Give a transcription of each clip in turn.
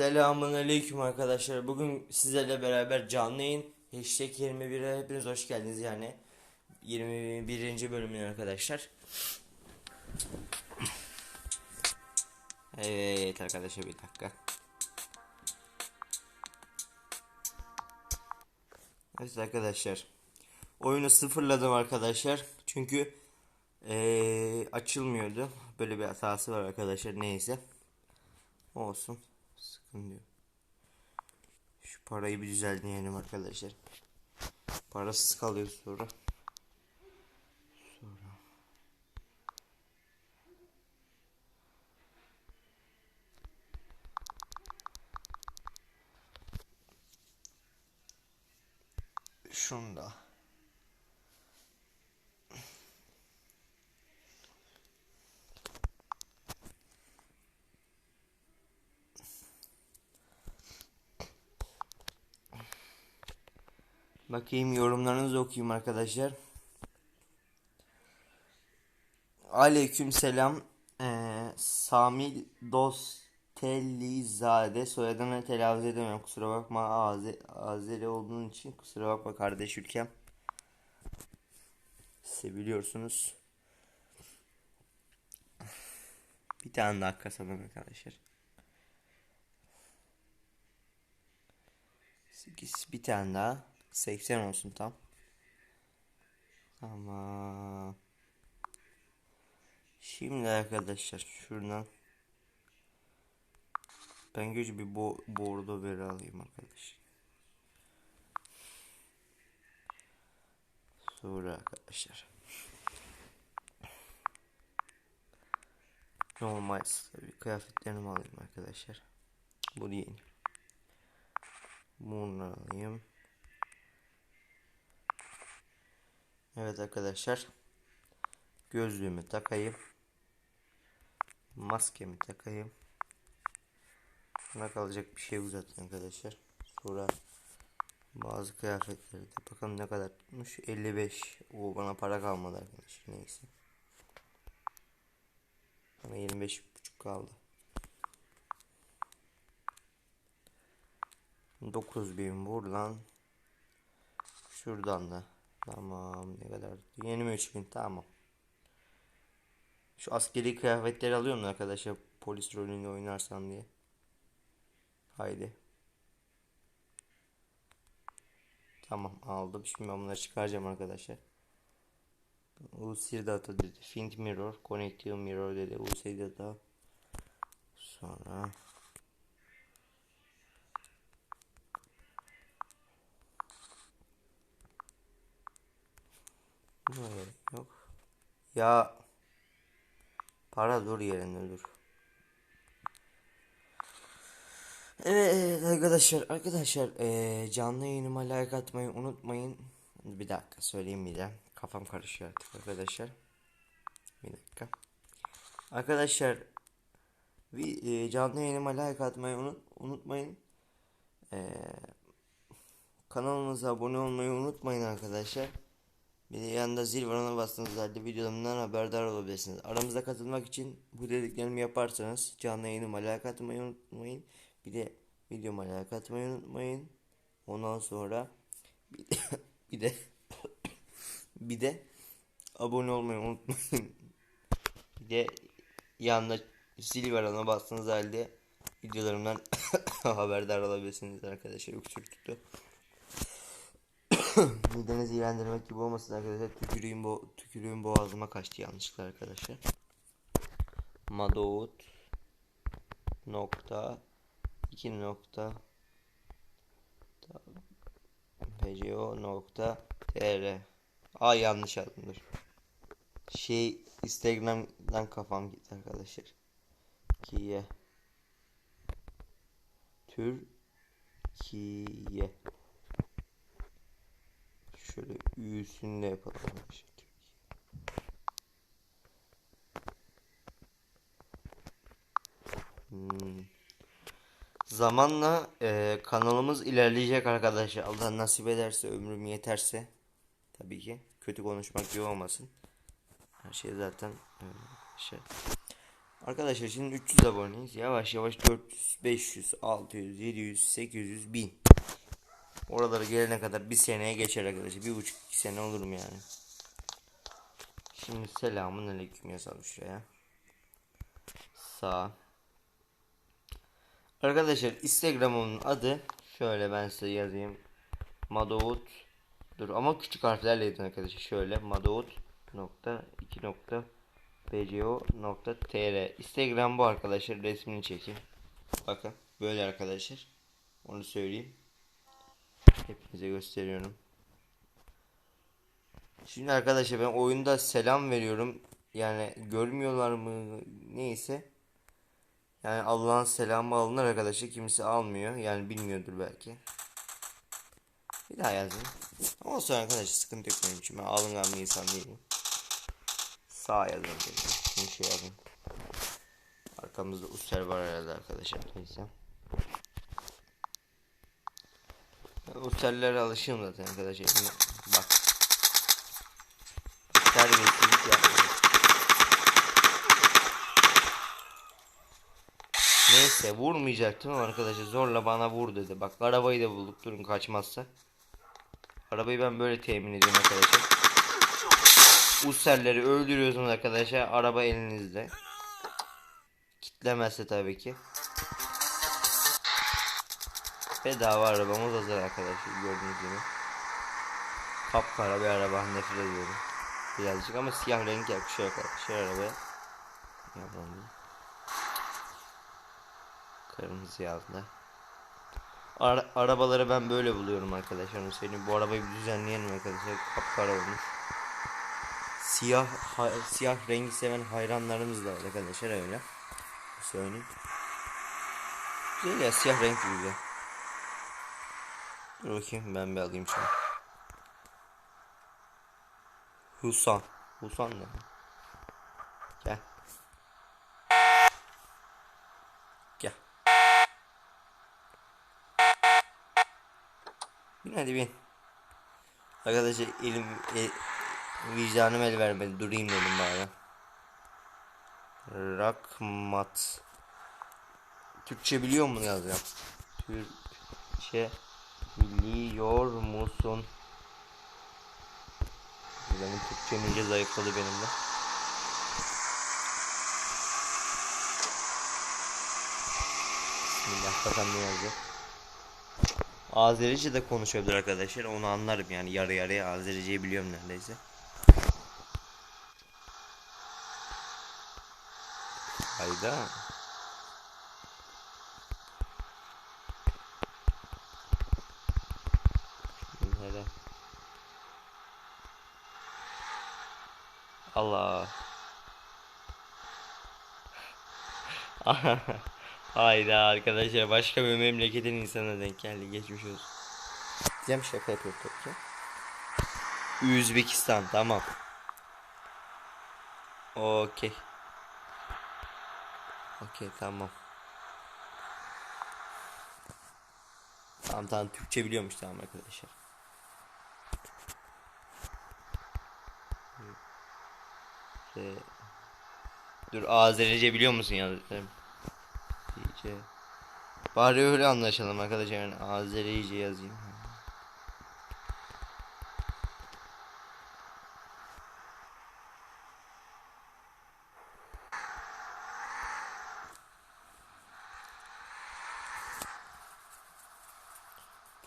Selamun aleyküm arkadaşlar. Bugün sizlerle beraber canlı yayın hashtag 21'e hepiniz hoş geldiniz yani. 21. bölümüne arkadaşlar. Evet arkadaşlar bir dakika. Evet arkadaşlar. Oyunu sıfırladım arkadaşlar. Çünkü eee, açılmıyordu. Böyle bir hatası var arkadaşlar. Neyse. Olsun. Sıkıntı yok. Şu parayı bir düzenleyelim arkadaşlar. Parasız kalıyor sonra. Sonra. Şunda. Bakayım yorumlarınızı okuyayım arkadaşlar. Aleyküm selam. Ee, Sami Dostelizade soyadını telaffuz edemem kusura bakma Aze Azeri olduğun için kusura bakma kardeş ülkem. Seviliyorsunuz. Bir tane daha kasalım arkadaşlar. 8 bir tane daha 80 olsun tam. Tamam. Şimdi arkadaşlar şuradan ben gücü bir bo bordo veri alayım arkadaşlar. Sonra arkadaşlar. Normal tabii kıyafetlerimi alayım arkadaşlar. Bu değil. Bunu alayım. Evet arkadaşlar. Gözlüğümü takayım. Maskemi takayım. Buna kalacak bir şey uzatın arkadaşlar. Sonra bazı kıyafetleri de bakalım ne kadar tutmuş. 55. O bana para kalmadı arkadaşlar. Neyse. Bana 25 buçuk kaldı. 9000 buradan. Şuradan da. Tamam ne kadar? 23.000 tamam. Şu askeri kıyafetleri alıyorum arkadaşlar polis rolünde oynarsam diye. Haydi. Tamam aldım. Şimdi ben bunları çıkaracağım arkadaşlar. UC data dedi. Find mirror. Connective mirror dedi. UC data. Sonra Buna yok. Ya para dur yerinde dur. Evet arkadaşlar arkadaşlar eee, canlı yayınıma like atmayı unutmayın. Bir dakika söyleyeyim bir de. Kafam karışıyor artık arkadaşlar. Bir dakika. Arkadaşlar bir eee, canlı yayınıma like atmayı unut, unutmayın. Eee kanalımıza abone olmayı unutmayın arkadaşlar. Bir de yanında zil varana bastığınız halde videolarımdan haberdar olabilirsiniz. Aramıza katılmak için bu dediklerimi yaparsanız canlı yayınıma like atmayı unutmayın. Bir de videoma like atmayı unutmayın. Ondan sonra bir de bir de, bir de abone olmayı unutmayın. Bir de yanında zil varana bastığınız halde videolarımdan haberdar olabilirsiniz arkadaşlar. Öksürük tuttu. Midenizi iğrendirmek gibi olmasın arkadaşlar. Tükürüğüm, bo tükürüğüm boğazıma kaçtı yanlışlıkla arkadaşlar. Madovut nokta iki nokta pco nokta tr Aa yanlış yazdım dur. Şey Instagram'dan kafam gitti arkadaşlar. Kiye Türkiye Şöyle ü'sünü de yapalım. arkadaşlar. Hmm. Zamanla e, kanalımız ilerleyecek arkadaşlar. Allah nasip ederse, ömrüm yeterse. Tabii ki. Kötü konuşmak iyi olmasın. Her şey zaten e, şey. Arkadaşlar şimdi 300 aboneyiz. Yavaş yavaş 400, 500, 600, 700, 800, 1000. Oraları gelene kadar bir seneye geçer arkadaşlar. Bir buçuk iki sene olurum yani. Şimdi selamun aleyküm yazalım şuraya. Sağ. Arkadaşlar Instagram'ımın adı şöyle ben size yazayım. Madovut Dur ama küçük harflerle yazın arkadaşlar. Şöyle Madovut nokta 2 nokta bco nokta tr Instagram bu arkadaşlar resmini çekeyim. Bakın böyle arkadaşlar. Onu söyleyeyim. Hepinize gösteriyorum. Şimdi arkadaşlar ben oyunda selam veriyorum. Yani görmüyorlar mı neyse. Yani Allah'ın selamı alınır arkadaşlar. Kimse almıyor. Yani bilmiyordur belki. Bir daha yazın. Ama olsun arkadaşlar sıkıntı yok benim için. Ben alıngan bir insan değilim. Sağ yazın. Bir şey yazın. Arkamızda Uster var herhalde arkadaşlar. Neyse. Ben Usterlere alışığım zaten arkadaşlar. Şimdi bak. Terbiyesizlik yapmayın. Neyse vurmayacaktım ama arkadaşlar zorla bana vur dedi. Bak arabayı da bulduk durun kaçmazsa. Arabayı ben böyle temin ediyorum arkadaşlar. Usserleri öldürüyorsunuz arkadaşlar. Araba elinizde. Kitlemezse tabii ki. Bedava arabamız hazır arkadaşlar gördüğünüz gibi. Kapkara bir araba nefret ediyorum. Birazcık ama siyah renk yakışıyor arkadaşlar arabaya. Yapalım. Kırmızı yazdı. Ara arabaları ben böyle buluyorum arkadaşlar. Söyleyeyim. Bu arabayı düzenleyelim arkadaşlar. Kapkara olmuş. Siyah siyah rengi seven hayranlarımız da arkadaşlar öyle. Söyleyeyim. Güzel ya siyah renk güzel. Dur bakayım ben bir alayım şunu. Husan. Husan ne? Gel. Gel. Bin hadi bin. Arkadaşlar elim e, vicdanım el vermedi. Durayım dedim bari. Rakmat. Türkçe biliyor mu yazacağım? Türkçe biliyor musun? Benim Türkçem iyice zayıfladı benim de. Bismillah bakalım ne yazıyor. Azerice de konuşabilir arkadaşlar. Onu anlarım yani yarı yarıya Azerice'yi biliyorum neredeyse. Hayda. Allah. Hayda arkadaşlar başka bir memleketin insana denk geldi geçmiş olsun. Diyeceğim şaka yapıyor tabii ki. Üzbekistan tamam. Okey. Okey tamam. Tamam tamam Türkçe biliyormuş tamam arkadaşlar. Ee, Dur Azerice biliyor musun yazdıklarım? İyice. Bari öyle anlaşalım arkadaşlar. Yani Azerice yazayım.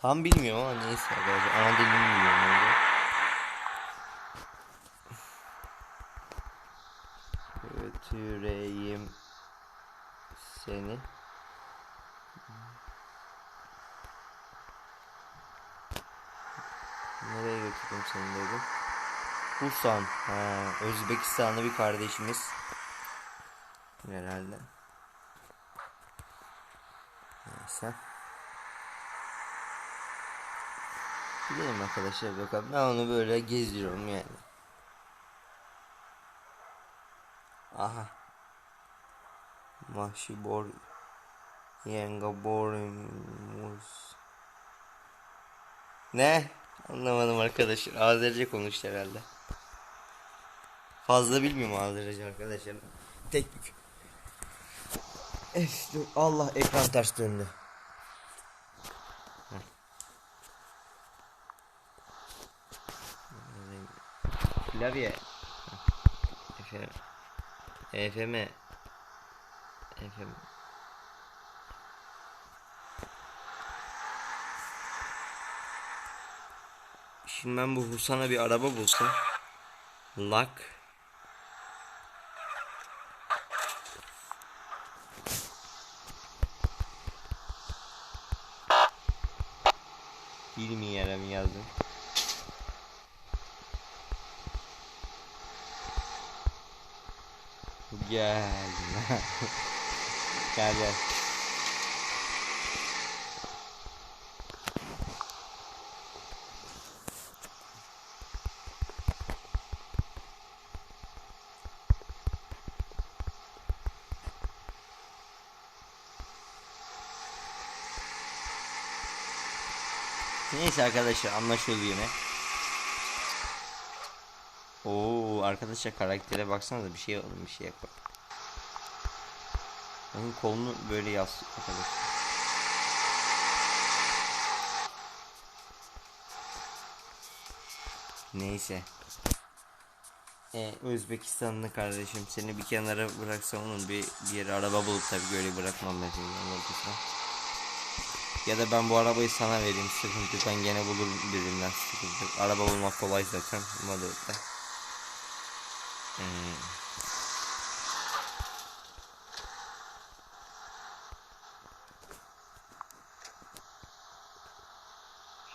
Tam bilmiyorum ama neyse arkadaşlar. Ana dilini biliyorum. Götüreyim seni. Nereye götürdüm seni dedim. Husan. Ha, Özbekistanlı bir kardeşimiz. Herhalde. Neyse. Gidelim arkadaşlar bakalım. Ben onu böyle geziyorum yani. Aha. Mahşi bor Yenga boremus. Ne? Anlamadım arkadaşlar. Azerice konuştu herhalde. Fazla bilmiyorum Azerice arkadaşlar. Tek bir. Allah ekran ters döndü. Klavye. Heh. FM. FM. FM. Şimdi ben bu Husan'a bir araba bulsam. Lak. Bilmiyorum yazdım. Gel. gel gel. Neyse arkadaşlar anlaşıldı yine. Oo arkadaşlar karaktere baksanıza bir şey alın bir şey yapalım. Onun kolunu böyle yaz arkadaşlar. Neyse. Ee, Özbekistanlı kardeşim seni bir kenara bıraksam onun bir, bir yere araba bulup tabii böyle bırakmam ben. Ya da ben bu arabayı sana vereyim sıkıntı ben gene bulurum birinden sıkıntı. Araba bulmak kolay zaten Mother'da.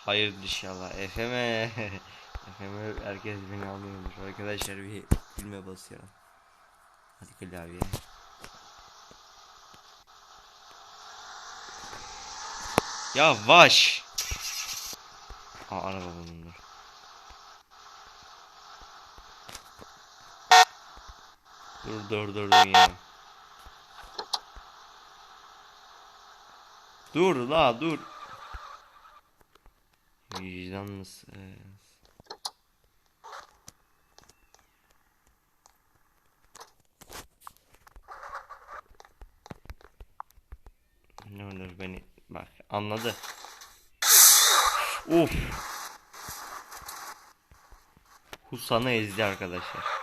Hayırdır inşallah. Efeme. Efeme herkes beni anlıyormuş. Arkadaşlar bir filme basıyorum. Hadi klavye. Yavaş. Aa araba bulundu. Dur dur dur dur ya. Dur la dur. Vicdanlısın. Ne olur beni bak anladı. Uf. Husan'ı ezdi arkadaşlar.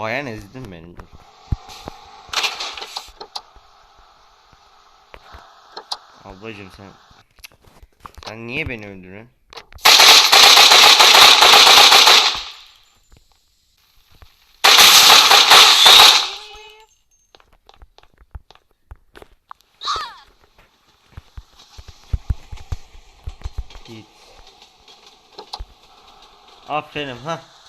Bayan ezdin beni dur. Ablacım sen sen niye beni öldürün? Git. Aferin ha.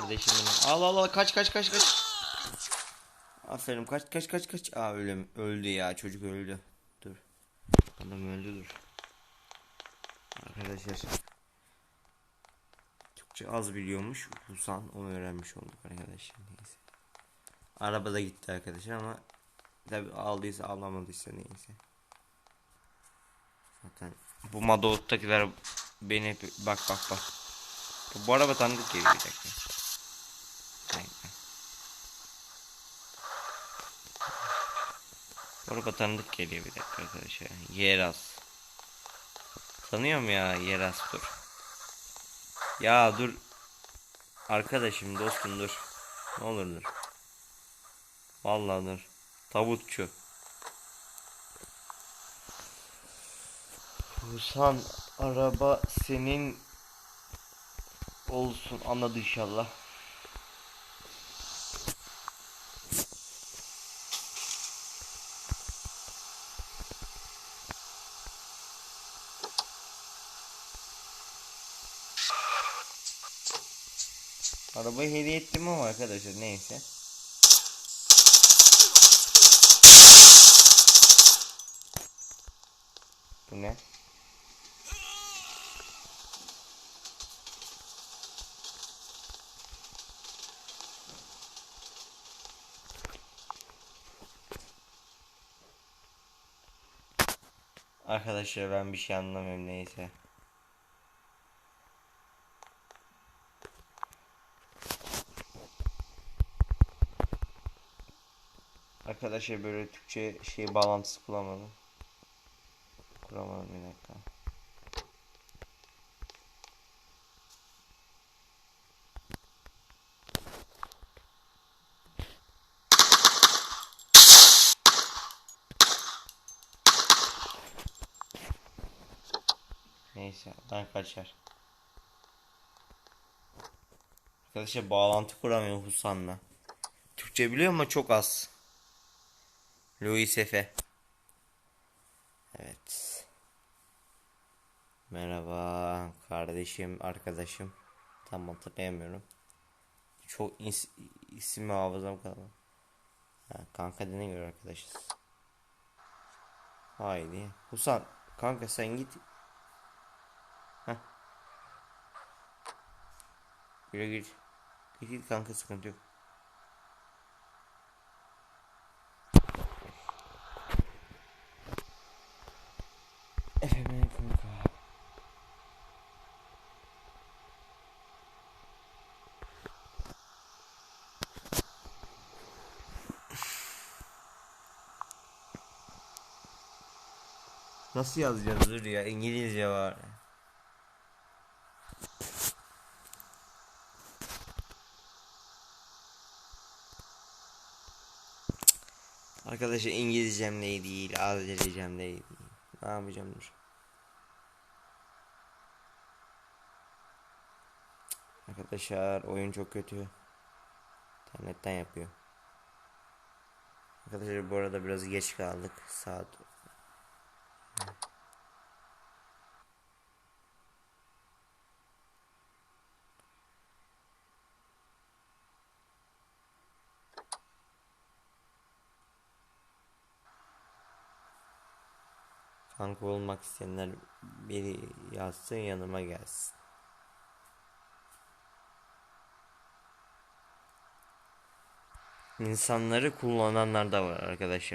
Kardeşim benim. Al al al kaç kaç kaç kaç. Aferin kaç kaç kaç kaç. Aa öyle öldü ya çocuk öldü. Dur. Adam öldü dur. Arkadaşlar. Türkçe az biliyormuş. Husan onu öğrenmiş olduk arkadaşlar. Neyse. Arabada gitti arkadaşlar ama tabi aldıysa alamadıysa neyse. Zaten bu Madout'takiler beni bak bak bak. Bu araba tanıdık geliyor bir dakika. Araba tanıdık geliyor bir dakika arkadaşlar. Yeraz. Sanıyorum ya Yeraz dur. Ya dur. Arkadaşım dostum dur. Ne olur dur. Vallahi dur. Tavutçu. Husan araba senin olsun anladı inşallah. Arabayı hediye ettim ama arkadaşlar neyse. Bu ne? Arkadaşlar ben bir şey anlamıyorum neyse. Arkadaşlar böyle Türkçe şey bağlantısı kullanmadım. Kuramadım bir dakika. Neyse ben kaçar. Arkadaşlar bağlantı kuramıyorum Husan'la. Türkçe biliyor ama çok az. Louis Efe. Evet. Merhaba kardeşim, arkadaşım. Tam hatırlayamıyorum. Çok is isim hafızam kaldı. Ha, kanka dediğine göre arkadaşız. Haydi. Husan, kanka sen git. Heh. Güle git. Git git kanka sıkıntı yok. Efendim kanka. Nasıl yazacağız dur ya İngilizce var. Arkadaşlar İngilizcem iyi değil, Azericem iyi değil. Ne yapacağım dur. Arkadaşlar oyun çok kötü. İnternetten yapıyor. Arkadaşlar bu arada biraz geç kaldık. Saat Kanka olmak isteyenler biri yazsın yanıma gelsin. İnsanları kullananlar da var arkadaşlar.